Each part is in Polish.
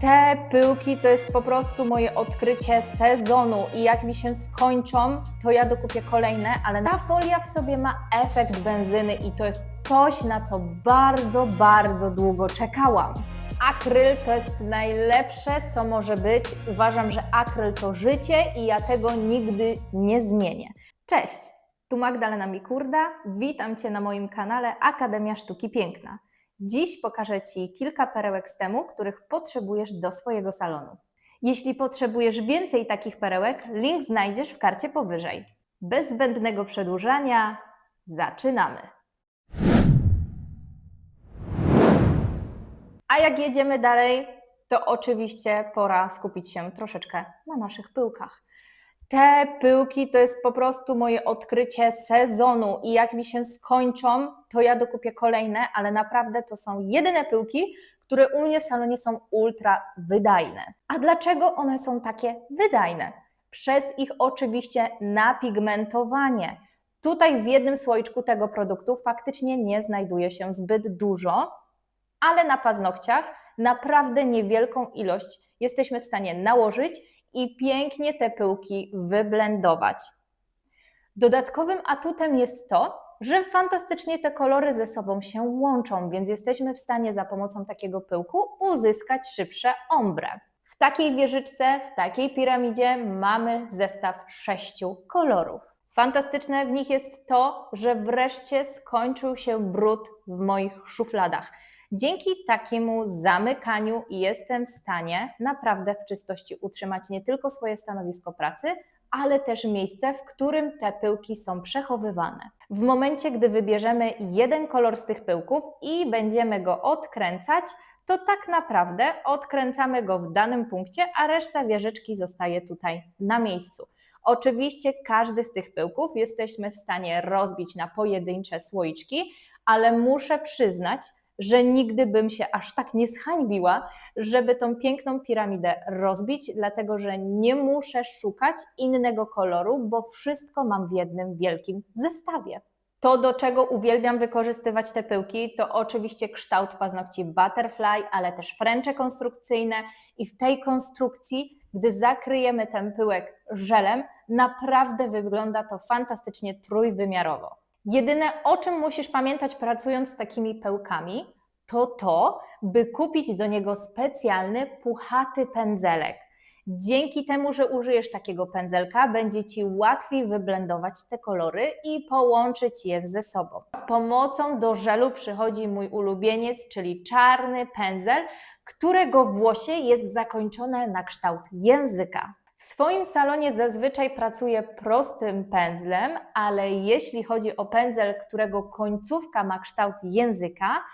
Te pyłki to jest po prostu moje odkrycie sezonu i jak mi się skończą, to ja dokupię kolejne, ale ta folia w sobie ma efekt benzyny i to jest coś, na co bardzo, bardzo długo czekałam. Akryl to jest najlepsze, co może być. Uważam, że akryl to życie i ja tego nigdy nie zmienię. Cześć, tu Magdalena Mikurda. Witam Cię na moim kanale Akademia Sztuki Piękna. Dziś pokażę Ci kilka perełek z temu, których potrzebujesz do swojego salonu. Jeśli potrzebujesz więcej takich perełek, link znajdziesz w karcie powyżej. Bez zbędnego przedłużania, zaczynamy! A jak jedziemy dalej, to oczywiście pora skupić się troszeczkę na naszych pyłkach. Te pyłki to jest po prostu moje odkrycie sezonu i jak mi się skończą, to ja dokupię kolejne, ale naprawdę to są jedyne pyłki, które u mnie w salonie są ultra wydajne. A dlaczego one są takie wydajne? Przez ich oczywiście napigmentowanie. Tutaj w jednym słoiczku tego produktu faktycznie nie znajduje się zbyt dużo, ale na paznokciach naprawdę niewielką ilość jesteśmy w stanie nałożyć i pięknie te pyłki wyblendować. Dodatkowym atutem jest to, że fantastycznie te kolory ze sobą się łączą, więc jesteśmy w stanie za pomocą takiego pyłku uzyskać szybsze ombre. W takiej wieżyczce, w takiej piramidzie mamy zestaw sześciu kolorów. Fantastyczne w nich jest to, że wreszcie skończył się brud w moich szufladach. Dzięki takiemu zamykaniu jestem w stanie naprawdę w czystości utrzymać nie tylko swoje stanowisko pracy, ale też miejsce, w którym te pyłki są przechowywane. W momencie, gdy wybierzemy jeden kolor z tych pyłków i będziemy go odkręcać, to tak naprawdę odkręcamy go w danym punkcie, a reszta wieżyczki zostaje tutaj na miejscu. Oczywiście każdy z tych pyłków jesteśmy w stanie rozbić na pojedyncze słoiczki, ale muszę przyznać, że nigdy bym się aż tak nie zhańbiła, żeby tą piękną piramidę rozbić, dlatego że nie muszę szukać innego koloru, bo wszystko mam w jednym wielkim zestawie. To, do czego uwielbiam wykorzystywać te pyłki, to oczywiście kształt paznokci butterfly, ale też fręcze konstrukcyjne i w tej konstrukcji, gdy zakryjemy ten pyłek żelem, naprawdę wygląda to fantastycznie trójwymiarowo. Jedyne, o czym musisz pamiętać pracując z takimi pełkami, to to, by kupić do niego specjalny, puchaty pędzelek. Dzięki temu, że użyjesz takiego pędzelka, będzie Ci łatwiej wyblendować te kolory i połączyć je ze sobą. Z pomocą do żelu przychodzi mój ulubieniec, czyli czarny pędzel, którego włosie jest zakończone na kształt języka. W swoim salonie zazwyczaj pracuję prostym pędzlem, ale jeśli chodzi o pędzel, którego końcówka ma kształt języka,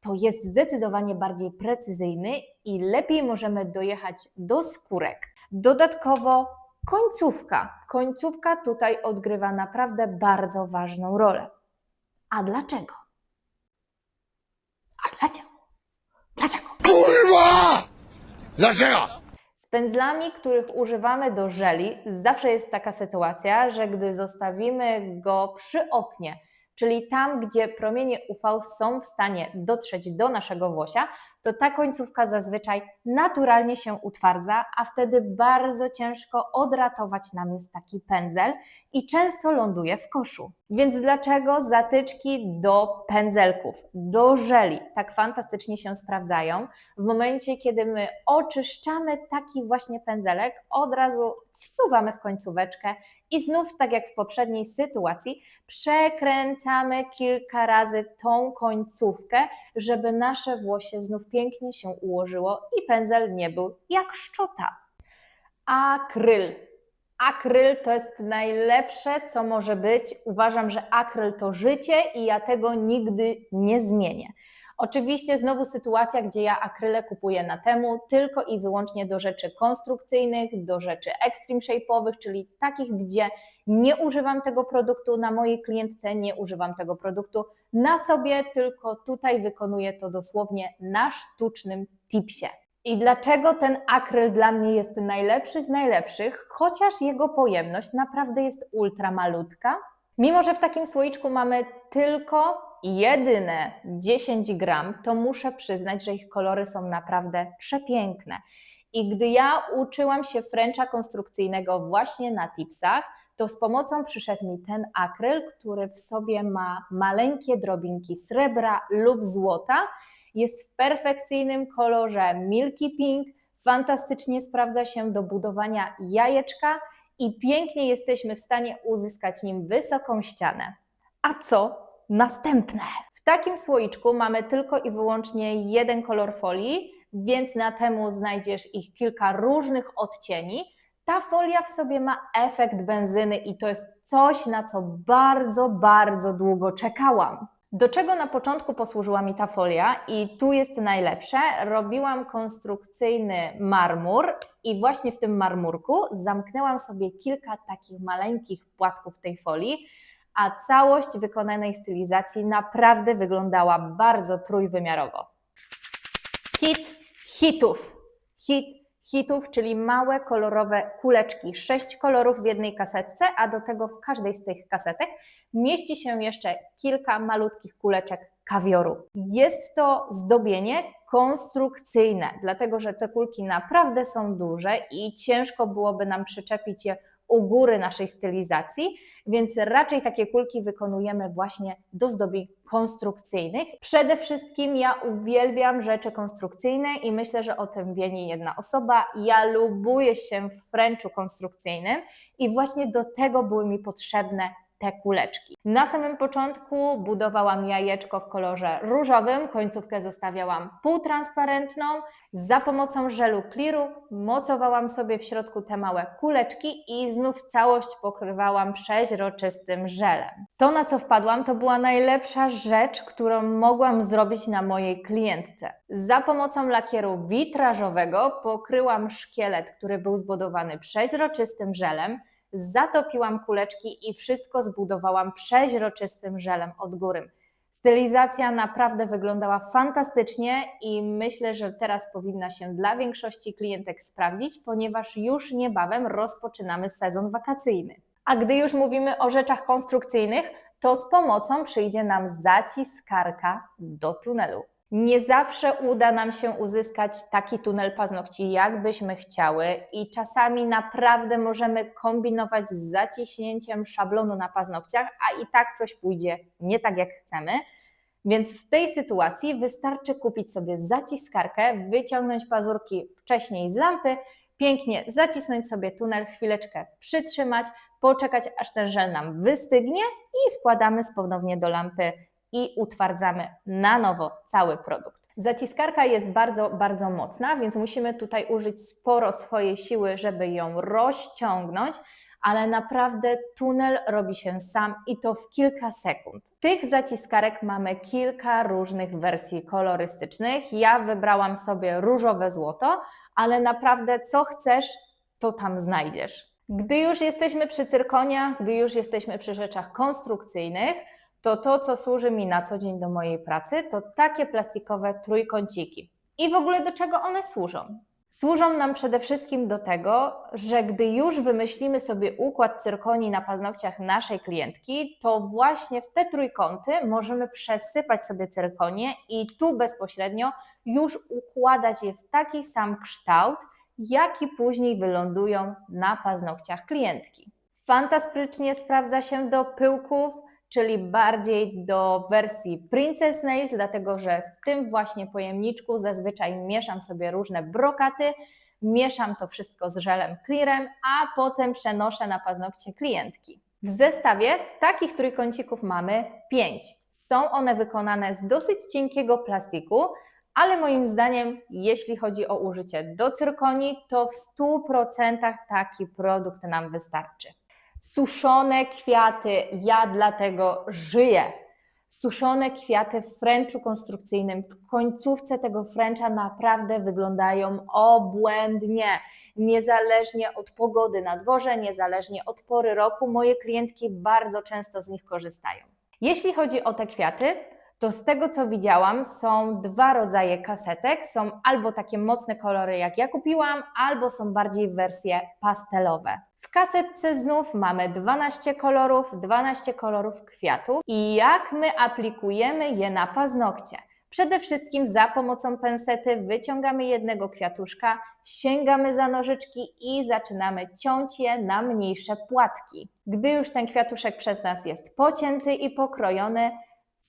to jest zdecydowanie bardziej precyzyjny i lepiej możemy dojechać do skórek. Dodatkowo końcówka. Końcówka tutaj odgrywa naprawdę bardzo ważną rolę. A dlaczego? A dlaczego? Dlaczego? Kurwa! Dlaczego? Pędzlami, których używamy do żeli, zawsze jest taka sytuacja, że gdy zostawimy go przy oknie, czyli tam, gdzie promienie UV są w stanie dotrzeć do naszego włosia, to ta końcówka zazwyczaj naturalnie się utwardza, a wtedy bardzo ciężko odratować nam jest taki pędzel i często ląduje w koszu. Więc dlaczego zatyczki do pędzelków, do żeli tak fantastycznie się sprawdzają? W momencie, kiedy my oczyszczamy taki właśnie pędzelek, od razu wsuwamy w końcóweczkę i znów, tak jak w poprzedniej sytuacji, przekręcamy kilka razy tą końcówkę, żeby nasze włosie znów pięknie się ułożyło i pędzel nie był jak szczota. Akryl. Akryl to jest najlepsze, co może być. Uważam, że akryl to życie i ja tego nigdy nie zmienię. Oczywiście znowu sytuacja, gdzie ja akryle kupuję na temu tylko i wyłącznie do rzeczy konstrukcyjnych, do rzeczy extreme shape'owych, czyli takich, gdzie nie używam tego produktu na mojej klientce, nie używam tego produktu na sobie, tylko tutaj wykonuję to dosłownie na sztucznym tipsie. I dlaczego ten akryl dla mnie jest najlepszy z najlepszych, chociaż jego pojemność naprawdę jest ultra malutka? Mimo, że w takim słoiczku mamy tylko jedyne 10 gram, to muszę przyznać, że ich kolory są naprawdę przepiękne. I gdy ja uczyłam się Frencha konstrukcyjnego właśnie na tipsach, to z pomocą przyszedł mi ten akryl, który w sobie ma maleńkie drobinki srebra lub złota. Jest w perfekcyjnym kolorze Milky Pink, fantastycznie sprawdza się do budowania jajeczka i pięknie jesteśmy w stanie uzyskać nim wysoką ścianę. A co następne? W takim słoiczku mamy tylko i wyłącznie jeden kolor folii, więc na temu znajdziesz ich kilka różnych odcieni. Ta folia w sobie ma efekt benzyny i to jest coś, na co bardzo, bardzo długo czekałam. Do czego na początku posłużyła mi ta folia i tu jest najlepsze. Robiłam konstrukcyjny marmur i właśnie w tym marmurku zamknęłam sobie kilka takich maleńkich płatków tej folii, a całość wykonanej stylizacji naprawdę wyglądała bardzo trójwymiarowo. Hit hitów. Hit hitów, czyli małe kolorowe kuleczki. Sześć kolorów w jednej kasetce, a do tego w każdej z tych kasetek mieści się jeszcze kilka malutkich kuleczek kawioru. Jest to zdobienie konstrukcyjne, dlatego że te kulki naprawdę są duże i ciężko byłoby nam przyczepić je u góry naszej stylizacji, więc raczej takie kulki wykonujemy właśnie do zdobień konstrukcyjnych. Przede wszystkim ja uwielbiam rzeczy konstrukcyjne i myślę, że o tym wie nie jedna osoba. Ja lubuję się w Frenchu konstrukcyjnym i właśnie do tego były mi potrzebne te kuleczki. Na samym początku budowałam jajeczko w kolorze różowym, końcówkę zostawiałam półtransparentną. Za pomocą żelu Clearu mocowałam sobie w środku te małe kuleczki i znów całość pokrywałam przeźroczystym żelem. To, na co wpadłam, to była najlepsza rzecz, którą mogłam zrobić na mojej klientce. Za pomocą lakieru witrażowego pokryłam szkielet, który był zbudowany przeźroczystym żelem, zatopiłam kuleczki i wszystko zbudowałam przeźroczystym żelem od góry. Stylizacja naprawdę wyglądała fantastycznie i myślę, że teraz powinna się dla większości klientek sprawdzić, ponieważ już niebawem rozpoczynamy sezon wakacyjny. A gdy już mówimy o rzeczach konstrukcyjnych, to z pomocą przyjdzie nam zaciskarka do tunelu. Nie zawsze uda nam się uzyskać taki tunel paznokci, jak byśmy chciały, i czasami naprawdę możemy kombinować z zaciśnięciem szablonu na paznokciach, a i tak coś pójdzie nie tak, jak chcemy. Więc w tej sytuacji wystarczy kupić sobie zaciskarkę, wyciągnąć pazurki wcześniej z lampy, pięknie zacisnąć sobie tunel, chwileczkę przytrzymać, poczekać aż ten żel nam wystygnie i wkładamy ponownie do lampy i utwardzamy na nowo cały produkt. Zaciskarka jest bardzo, bardzo mocna, więc musimy tutaj użyć sporo swojej siły, żeby ją rozciągnąć, ale naprawdę tunel robi się sam i to w kilka sekund. Tych zaciskarek mamy kilka różnych wersji kolorystycznych. Ja wybrałam sobie różowe złoto, ale naprawdę co chcesz, to tam znajdziesz. Gdy już jesteśmy przy cyrkonia, gdy już jesteśmy przy rzeczach konstrukcyjnych, to to, co służy mi na co dzień do mojej pracy, to takie plastikowe trójkąciki. I w ogóle do czego one służą? Służą nam przede wszystkim do tego, że gdy już wymyślimy sobie układ cyrkonii na paznokciach naszej klientki, to właśnie w te trójkąty możemy przesypać sobie cyrkonie i tu bezpośrednio już układać je w taki sam kształt, jaki później wylądują na paznokciach klientki. Fantastycznie sprawdza się do pyłków, czyli bardziej do wersji Princess Nails, dlatego że w tym właśnie pojemniczku zazwyczaj mieszam sobie różne brokaty, mieszam to wszystko z żelem clearem, a potem przenoszę na paznokcie klientki. W zestawie takich trójkącików mamy 5. Są one wykonane z dosyć cienkiego plastiku, ale moim zdaniem, jeśli chodzi o użycie do cyrkonii, to w 100% taki produkt nam wystarczy. Suszone kwiaty, ja dlatego żyję. Suszone kwiaty w fręczu konstrukcyjnym, w końcówce tego fręcza naprawdę wyglądają obłędnie. Niezależnie od pogody na dworze, niezależnie od pory roku, moje klientki bardzo często z nich korzystają. Jeśli chodzi o te kwiaty, to z tego co widziałam, są dwa rodzaje kasetek. Są albo takie mocne kolory, jak ja kupiłam, albo są bardziej wersje pastelowe. W kasetce znów mamy 12 kolorów, 12 kolorów kwiatów i jak my aplikujemy je na paznokcie. Przede wszystkim za pomocą pensety wyciągamy jednego kwiatuszka, sięgamy za nożyczki i zaczynamy ciąć je na mniejsze płatki. Gdy już ten kwiatuszek przez nas jest pocięty i pokrojony,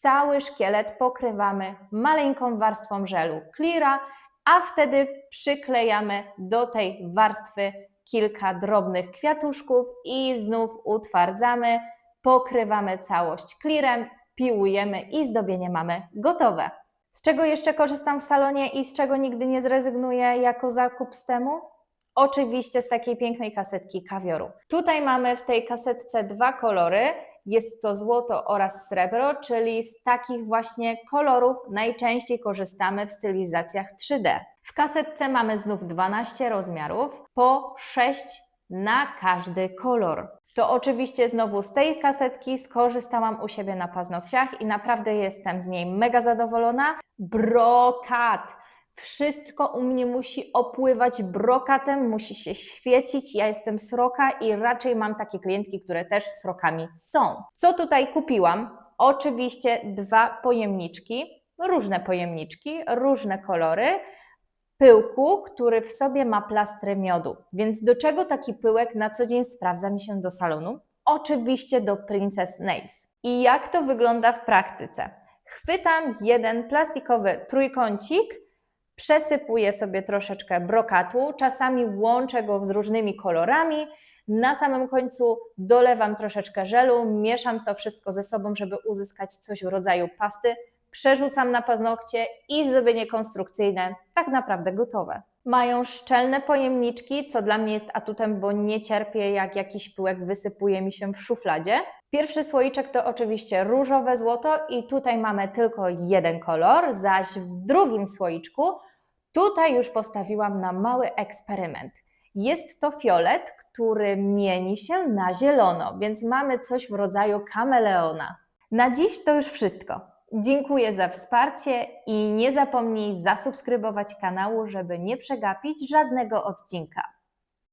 cały szkielet pokrywamy maleńką warstwą żelu Cleara, a wtedy przyklejamy do tej warstwy kilka drobnych kwiatuszków i znów utwardzamy, pokrywamy całość Clearem, piłujemy i zdobienie mamy gotowe. Z czego jeszcze korzystam w salonie i z czego nigdy nie zrezygnuję jako zakup z temu? Oczywiście z takiej pięknej kasetki kawioru. Tutaj mamy w tej kasetce dwa kolory. Jest to złoto oraz srebro, czyli z takich właśnie kolorów najczęściej korzystamy w stylizacjach 3D. W kasetce mamy znów 12 rozmiarów, po 6 na każdy kolor. To oczywiście znowu z tej kasetki skorzystałam u siebie na paznokciach i naprawdę jestem z niej mega zadowolona. Brokat! Wszystko u mnie musi opływać brokatem, musi się świecić. Ja jestem sroka i raczej mam takie klientki, które też srokami są. Co tutaj kupiłam? Oczywiście dwa pojemniczki, różne pojemniczki, różne kolory pyłku, który w sobie ma plastry miodu. Więc do czego taki pyłek na co dzień sprawdza mi się do salonu? Oczywiście do Princess Nails. I jak to wygląda w praktyce? Chwytam jeden plastikowy trójkącik, przesypuję sobie troszeczkę brokatu, czasami łączę go z różnymi kolorami. Na samym końcu dolewam troszeczkę żelu, mieszam to wszystko ze sobą, żeby uzyskać coś w rodzaju pasty. Przerzucam na paznokcie i zdobienie konstrukcyjne tak naprawdę gotowe. Mają szczelne pojemniczki, co dla mnie jest atutem, bo nie cierpię jak jakiś pyłek wysypuje mi się w szufladzie. Pierwszy słoiczek to oczywiście różowe złoto i tutaj mamy tylko jeden kolor, zaś w drugim słoiczku tutaj już postawiłam na mały eksperyment. Jest to fiolet, który mieni się na zielono, więc mamy coś w rodzaju kameleona. Na dziś to już wszystko. Dziękuję za wsparcie i nie zapomnij zasubskrybować kanału, żeby nie przegapić żadnego odcinka.